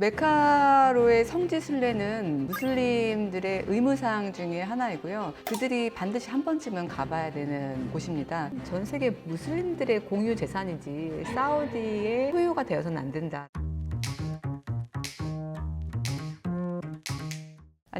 메카로의 성지 순례는 무슬림들의 의무사항 중에 하나이고요. 그들이 반드시 한 번쯤은 가봐야 되는 곳입니다. 전 세계 무슬림들의 공유 재산이지 사우디의 소유가 되어서는 안 된다.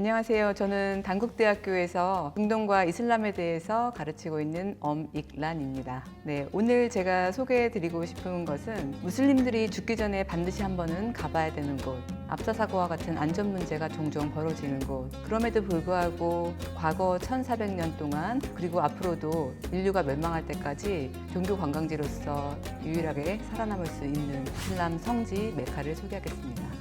안녕하세요. 저는 단국대학교에서 중동과 이슬람에 대해서 가르치고 있는 엄익란입니다. 네, 오늘 제가 소개해드리고 싶은 것은 무슬림들이 죽기 전에 반드시 한 번은 가봐야 되는 곳, 압사 사고와 같은 안전 문제가 종종 벌어지는 곳. 그럼에도 불구하고 과거 1,400년 동안 그리고 앞으로도 인류가 멸망할 때까지 종교 관광지로서 유일하게 살아남을 수 있는 이슬람 성지 메카를 소개하겠습니다.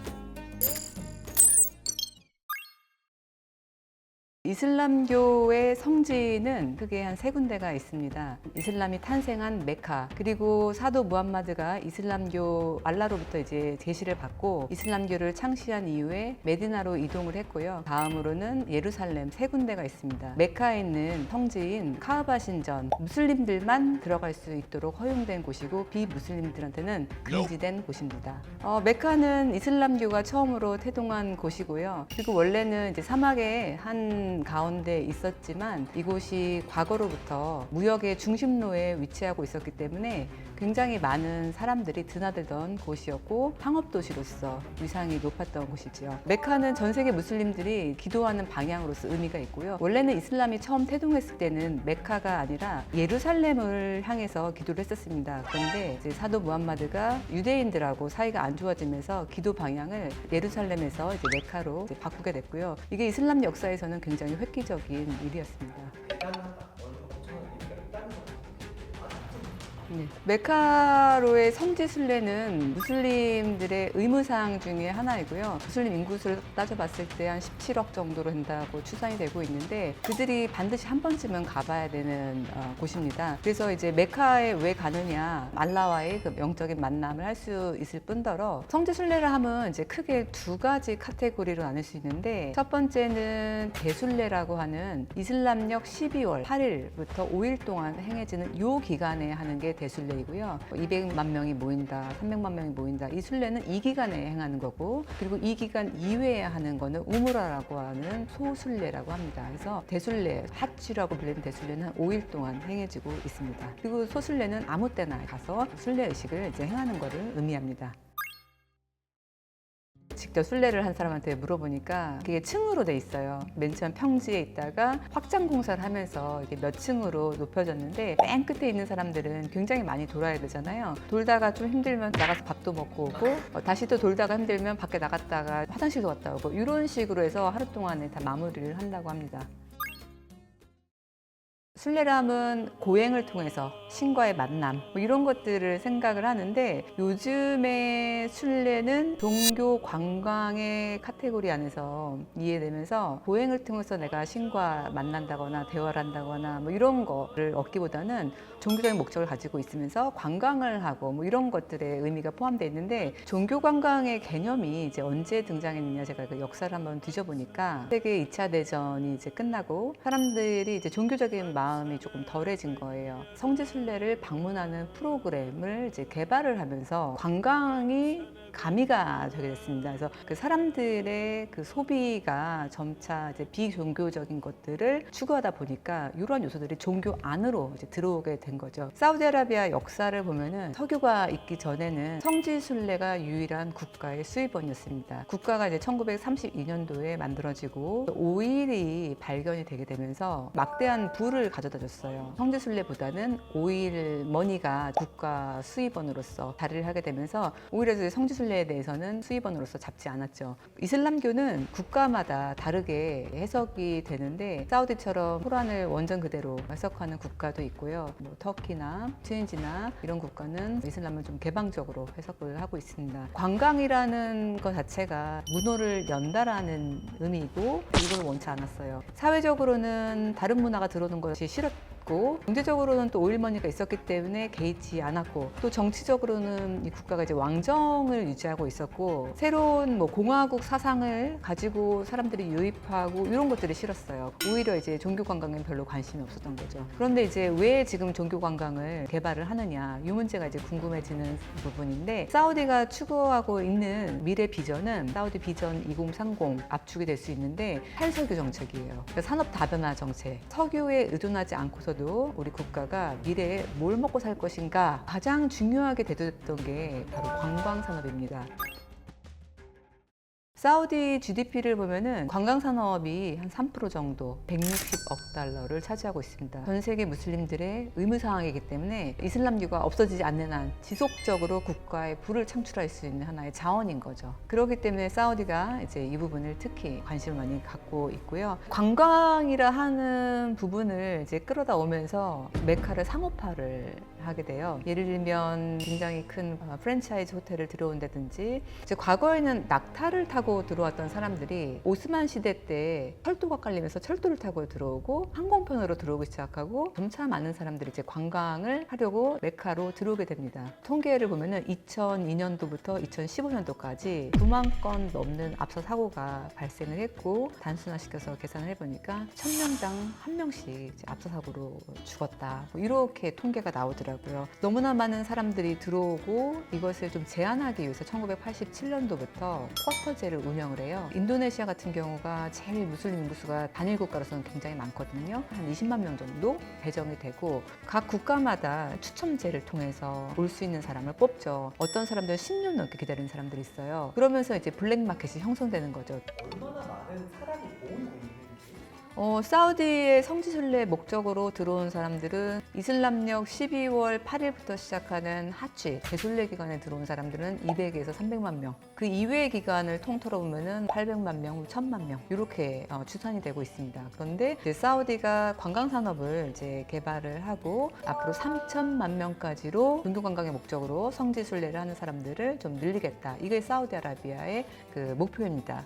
이슬람교의 성지는 크게 한 세 군데가 있습니다. 이슬람이 탄생한 메카, 그리고 사도 무함마드가 이슬람교 알라로부터 이제 제시를 받고 이슬람교를 창시한 이후에 메디나로 이동을 했고요. 다음으로는 예루살렘 세 군데가 있습니다. 메카에 있는 성지인 카아바 신전, 무슬림들만 들어갈 수 있도록 허용된 곳이고 비무슬림들한테는 금지된 곳입니다. 어, 메카는 이슬람교가 처음으로 태동한 곳이고요. 그리고 원래는 이제 사막의 한 가운데 있었지만 이곳이 과거로부터 무역의 중심로에 위치하고 있었기 때문에 굉장히 많은 사람들이 드나들던 곳이었고 상업 도시로서 위상이 높았던 곳이지요. 메카는 전 세계 무슬림들이 기도하는 방향으로서 의미가 있고요. 원래는 이슬람이 처음 태동했을 때는 메카가 아니라 예루살렘을 향해서 기도를 했었습니다. 그런데 이제 사도 무함마드가 유대인들하고 사이가 안 좋아지면서 기도 방향을 예루살렘에서 이제 메카로 이제 바꾸게 됐고요. 이게 이슬람 역사에서는 굉장히 획기적인 일이었습니다. 네. 메카로의 성지 순례는 무슬림들의 의무사항 중에 하나이고요. 무슬림 인구수를 따져봤을 때 한 17억 정도로 된다고 추산이 되고 있는데 그들이 반드시 한 번쯤은 가봐야 되는 어, 곳입니다. 그래서 이제 메카에 왜 가느냐 알라와의 그 영적인 만남을 할 수 있을 뿐더러 성지 순례를 하면 이제 크게 두 가지 카테고리로 나눌 수 있는데 첫 번째는 대순례라고 하는 이슬람력 12월 8일부터 5일 동안 행해지는 요 기간에 하는 게 대순례이고요. 200만 명이 모인다, 300만 명이 모인다. 이 순례는 이 기간에 행하는 거고, 그리고 이 기간 이외에 하는 거는 우무라라고 하는 소순례라고 합니다. 그래서 대순례, 핫쥐라고 불리는 대순례는 한 5일 동안 행해지고 있습니다. 그리고 소순례는 아무 때나 가서 순례 의식을 이제 행하는 것을 의미합니다. 직접 순례를 한 사람한테 물어보니까 그게 층으로 돼 있어요. 맨 처음 평지에 있다가 확장 공사를 하면서 이게 몇 층으로 높여졌는데 맨 끝에 있는 사람들은 굉장히 많이 돌아야 되잖아요. 돌다가 좀 힘들면 나가서 밥도 먹고 오고 어, 다시 또 돌다가 힘들면 밖에 나갔다가 화장실도 갔다 오고 이런 식으로 해서 하루 동안에 다 마무리를 한다고 합니다. 순례람은 고행을 통해서 신과의 만남 뭐 이런 것들을 생각을 하는데 요즘의 순례는 종교 관광의 카테고리 안에서 이해되면서 고행을 통해서 내가 신과 만난다거나 대화를 한다거나 뭐 이런 거를 얻기보다는 종교적인 목적을 가지고 있으면서 관광을 하고 뭐 이런 것들의 의미가 포함되어 있는데 종교 관광의 개념이 이제 언제 등장했느냐 제가 그 역사를 한번 뒤져보니까 세계 2차 대전이 이제 끝나고 사람들이 이제 종교적인 마음 이 조금 덜해진 거예요. 성지 순례를 방문하는 프로그램을 이제 개발을 하면서 관광이 가미가 되게 됐습니다. 그래서 그 사람들의 그 소비가 점차 이제 비종교적인 것들을 추구하다 보니까 이러한 요소들이 종교 안으로 이제 들어오게 된 거죠. 사우디아라비아 역사를 보면은 석유가 있기 전에는 성지 순례가 유일한 국가의 수입원이었습니다. 국가가 이제 1932년도에 만들어지고 오일이 발견이 되게 되면서 막대한 부를 가져다 줬어요. 성지 순례보다는 오일 머니가 국가 수입원으로서 자리를 하게 되면서 오히려 이제 성지 순례에 대해서는 수입원으로서 잡지 않았죠. 이슬람교는 국가마다 다르게 해석이 되는데 사우디처럼 코란을 원전 그대로 해석하는 국가도 있고요. 뭐 터키나 트윈지나 이런 국가는 이슬람을 좀 개방적으로 해석을 하고 있습니다. 관광이라는 것 자체가 문호를 연다라는 의미이고 이걸 원치 않았어요. 사회적으로는 다른 문화가 들어오는 것이 싫었고 있고 경제적으로는 또 오일머니가 있었기 때문에 개의치 않았고 또 정치적으로는 이 국가가 이제 왕정을 유지하고 있었고 새로운 뭐 공화국 사상을 가지고 사람들이 유입하고 이런 것들이 싫었어요. 오히려 이제 종교 관광엔 별로 관심이 없었던 거죠. 그런데 이제 왜 지금 종교 관광을 개발을 하느냐 이 문제가 이제 궁금해지는 부분인데 사우디가 추구하고 있는 미래 비전은 사우디 비전 2030 압축이 될 수 있는데 탈석유 정책이에요. 그러니까 산업 다변화 정책. 석유에 의존하지 않고서 도 우리 국가가 미래에 뭘 먹고 살 것인가 가장 중요하게 대두했던 게 바로 관광 산업입니다. 사우디 GDP를 보면은 관광 산업이 한 3% 정도, 160억 달러를 차지하고 있습니다. 전 세계 무슬림들의 의무 사항이기 때문에 이슬람교가 없어지지 않는 한 지속적으로 국가에 부를 창출할 수 있는 하나의 자원인 거죠. 그렇기 때문에 사우디가 이제 이 부분을 특히 관심을 많이 갖고 있고요. 관광이라 하는 부분을 이제 끌어다 오면서 메카를 상업화를 하게 돼요. 예를 들면 굉장히 큰 어, 프랜차이즈 호텔을 들어온다든지 이제 과거에는 낙타를 타고 들어왔던 사람들이 오스만 시대 때 철도가 깔리면서 철도를 타고 들어오고 항공편으로 들어오기 시작하고 점차 많은 사람들이 이제 관광을 하려고 메카로 들어오게 됩니다. 통계를 보면은 2002년도부터 2015년도까지 9만 건 넘는 압사 사고가 발생을 했고 단순화시켜서 계산을 해보니까 1000명당 한 명씩 압사 사고로 죽었다. 뭐 이렇게 통계가 나오더라고요. 너무나 많은 사람들이 들어오고 이것을 좀 제한하기 위해서 1987년도부터 쿼터제를 운영을 해요. 인도네시아 같은 경우가 제일 무슬림 인구수가 단일 국가로서는 굉장히 많거든요. 한 20만 명 정도 배정이 되고 각 국가마다 추첨제를 통해서 올 수 있는 사람을 뽑죠. 어떤 사람들은 10년 넘게 기다리는 사람들이 있어요. 그러면서 이제 블랙마켓이 형성되는 거죠. 얼마나 많은 사람이 모은 공인인지 어, 사우디의 성지순례 목적으로 들어온 사람들은 이슬람력 12월 8일부터 시작하는 하취 대순례 기간에 들어온 사람들은 200에서 300만 명. 그 이외의 기간을 통틀어 보면은 800만 명, 1000만 명 이렇게 어, 추산이 되고 있습니다. 그런데 사우디가 관광 산업을 이제 개발을 하고 앞으로 3천만 명까지로 종교 관광의 목적으로 성지순례를 하는 사람들을 좀 늘리겠다. 이게 사우디아라비아의 그 목표입니다.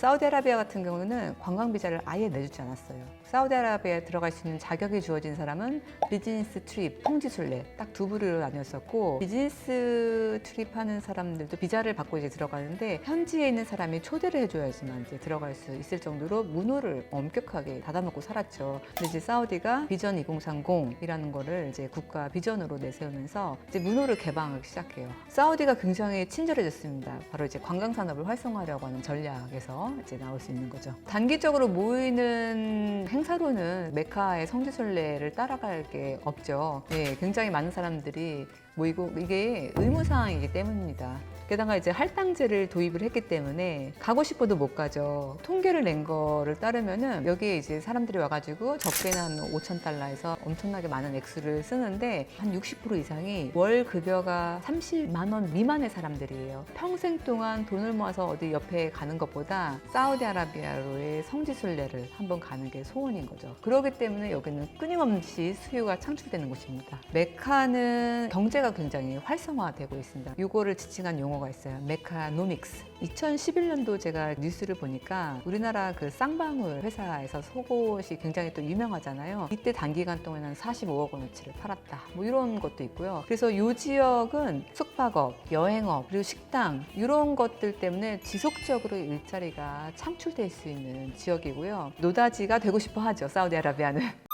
사우디아라비아 같은 경우는 관광 비자를 아예 내주지 않았어요. 사우디아라비아에 들어갈 수 있는 자격이 주어진 사람은 비즈니스 트립, 통지 순례 딱 두 부류로 나뉘었었고 비즈니스 트립 하는 사람들도 비자를 받고 이제 들어가는데 현지에 있는 사람이 초대를 해줘야지만 이제 들어갈 수 있을 정도로 문호를 엄격하게 닫아놓고 살았죠. 근데 이제 사우디가 비전 2030이라는 거를 이제 국가 비전으로 내세우면서 이제 문호를 개방하기 시작해요. 사우디가 굉장히 친절해졌습니다. 바로 이제 관광 산업을 활성화하려고 하는 전략에서 이제 나올 수 있는 거죠. 단기적으로 모이는 행사로는 메카의 성지순례를 따라갈 게 없죠. 예, 굉장히 많은 사람들이 모이고 이게 의무사항이기 때문입니다. 게다가 이제 할당제를 도입을 했기 때문에 가고 싶어도 못 가죠. 통계를 낸 거를 따르면은 여기에 이제 사람들이 와가지고 적게는 한 5천 달러에서 엄청나게 많은 액수를 쓰는데 한 60% 이상이 월 급여가 30만 원 미만의 사람들이에요. 평생 동안 돈을 모아서 어디 옆에 가는 것보다 사우디아라비아로의 성지순례를 한번 가는 게 소원인 거죠. 그렇기 때문에 여기는 끊임없이 수요가 창출되는 곳입니다. 메카는 경제가 굉장히 활성화되고 있습니다. 이거를 지칭한 용어가 있어요. 메카노믹스. 2011년도 제가 뉴스를 보니까 우리나라 그 쌍방울 회사에서 속옷이 굉장히 또 유명하잖아요. 이때 단기간 동안 한 45억 원어치를 팔았다. 뭐 이런 것도 있고요. 그래서 이 지역은 숙박업, 여행업, 그리고 식당 이런 것들 때문에 지속적으로 일자리가 창출될 수 있는 지역이고요. 노다지가 되고 싶어 하죠. 사우디아라비아는.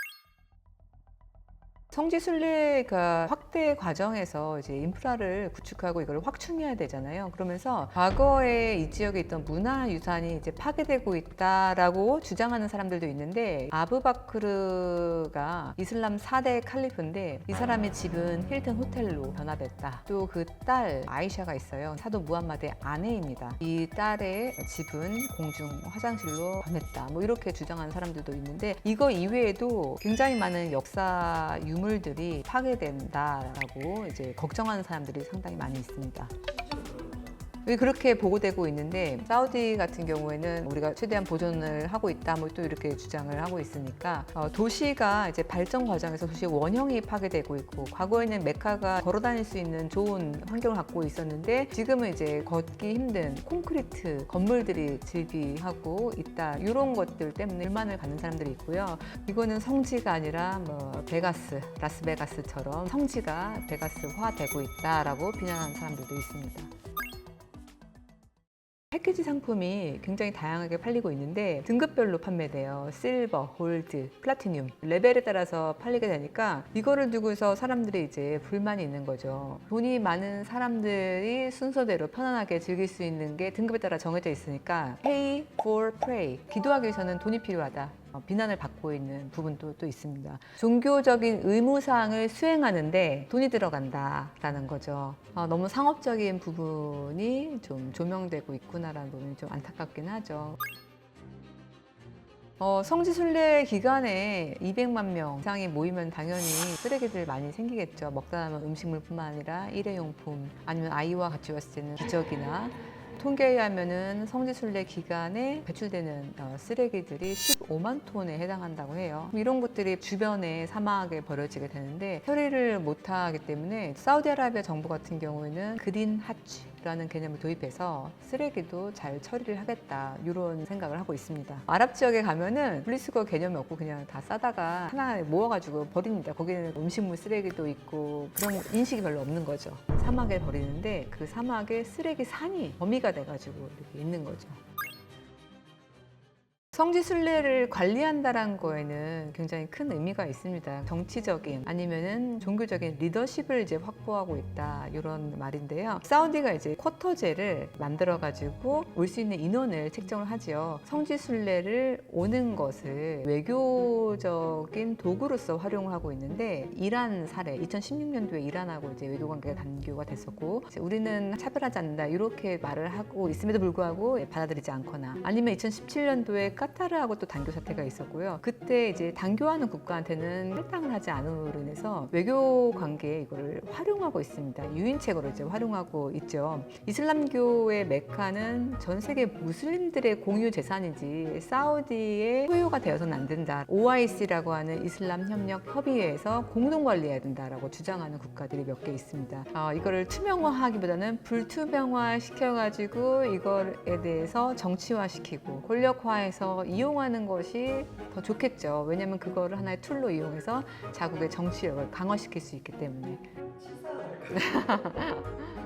성지 순례가 확대 과정에서 이제 인프라를 구축하고 이걸 확충해야 되잖아요. 그러면서 과거에 이 지역에 있던 문화 유산이 이제 파괴되고 있다라고 주장하는 사람들도 있는데 아부바크르가 이슬람 4대 칼리프인데 이 사람의 집은 힐튼 호텔로 변화됐다. 또 그 딸 아이샤가 있어요. 사도 무함마드의 아내입니다. 이 딸의 집은 공중 화장실로 변했다. 뭐 이렇게 주장하는 사람들도 있는데 이거 이외에도 굉장히 많은 역사 유물 들이 파괴된다라고 이제 걱정하는 사람들이 상당히 많이 있습니다. 그렇게 보고되고 있는데 사우디 같은 경우에는 우리가 최대한 보존을 하고 있다 뭐 또 이렇게 주장을 하고 있으니까 어, 도시가 이제 발전 과정에서 도시 원형이 파괴되고 있고 과거에는 메카가 걸어 다닐 수 있는 좋은 환경을 갖고 있었는데 지금은 이제 걷기 힘든 콘크리트 건물들이 즐비하고 있다 이런 것들 때문에 불만을 갖는 사람들이 있고요. 이거는 성지가 아니라 뭐 베가스, 라스베가스처럼 성지가 베가스화되고 있다라고 비난하는 사람들도 있습니다. 패키지 상품이 굉장히 다양하게 팔리고 있는데 등급별로 판매돼요. 실버, 골드, 플라티늄 레벨에 따라서 팔리게 되니까 이거를 두고서 사람들이 이제 불만이 있는 거죠. 돈이 많은 사람들이 순서대로 편안하게 즐길 수 있는 게 등급에 따라 정해져 있으니까 pay for pray 기도하기 위해서는 돈이 필요하다. 어, 비난을 받고 있는 부분도 또 있습니다. 종교적인 의무사항을 수행하는데 돈이 들어간다라는 거죠. 어, 너무 상업적인 부분이 좀 조명되고 있구나라는 부분이 좀 안타깝긴 하죠. 어, 성지순례 기간에 200만 명 이상이 모이면 당연히 쓰레기들 많이 생기겠죠. 먹다 남은 음식물뿐만 아니라 일회용품 아니면 아이와 같이 왔을 때는 기저귀나 통계에 의하면은 성지순례 기간에 배출되는 어, 쓰레기들이 15만 톤에 해당한다고 해요. 이런 것들이 주변에 사막에 버려지게 되는데 처리를 못하기 때문에 사우디아라비아 정부 같은 경우에는 그린 하츠 라는 개념을 도입해서 쓰레기도 잘 처리를 하겠다 이런 생각을 하고 있습니다. 아랍 지역에 가면은 분리수거 개념이 없고 그냥 다 싸다가 하나에 모아가지고 버립니다. 거기는 음식물 쓰레기도 있고 그런 인식이 별로 없는 거죠. 사막에 버리는데 그 사막에 쓰레기 산이 범위가 돼가지고 이렇게 있는 거죠. 성지 순례를 관리한다는 거에는 굉장히 큰 의미가 있습니다. 정치적인 아니면은 종교적인 리더십을 이제 확보하고 있다 이런 말인데요. 사우디가 이제 쿼터제를 만들어 가지고 올 수 있는 인원을 책정을 하지요. 성지 순례를 오는 것을 외교적인 도구로서 활용을 하고 있는데 이란 사례 2016년도에 이란하고 이제 외교 관계가 단교가 됐었고 이제 우리는 차별하지 않는다 이렇게 말을 하고 있음에도 불구하고 받아들이지 않거나 아니면 2017년도에 카타르하고 또 단교 사태가 있었고요. 그때 이제 단교하는 국가한테는 할당을 하지 않음으로 인해서 외교 관계에 이거를 활용하고 있습니다. 유인책으로 이제 활용하고 있죠. 이슬람교의 메카는 전 세계 무슬림들의 공유 재산이지 사우디의 소유가 되어서는 안 된다. OIC라고 하는 이슬람 협력 협의회에서 공동 관리해야 된다라고 주장하는 국가들이 몇 개 있습니다. 어, 이거를 투명화하기보다는 불투명화 시켜가지고 이거에 대해서 정치화시키고 권력화해서 이용하는 것이 더 좋겠죠. 왜냐하면 그거를 하나의 툴로 이용해서 자국의 정치력을 강화시킬 수 있기 때문에.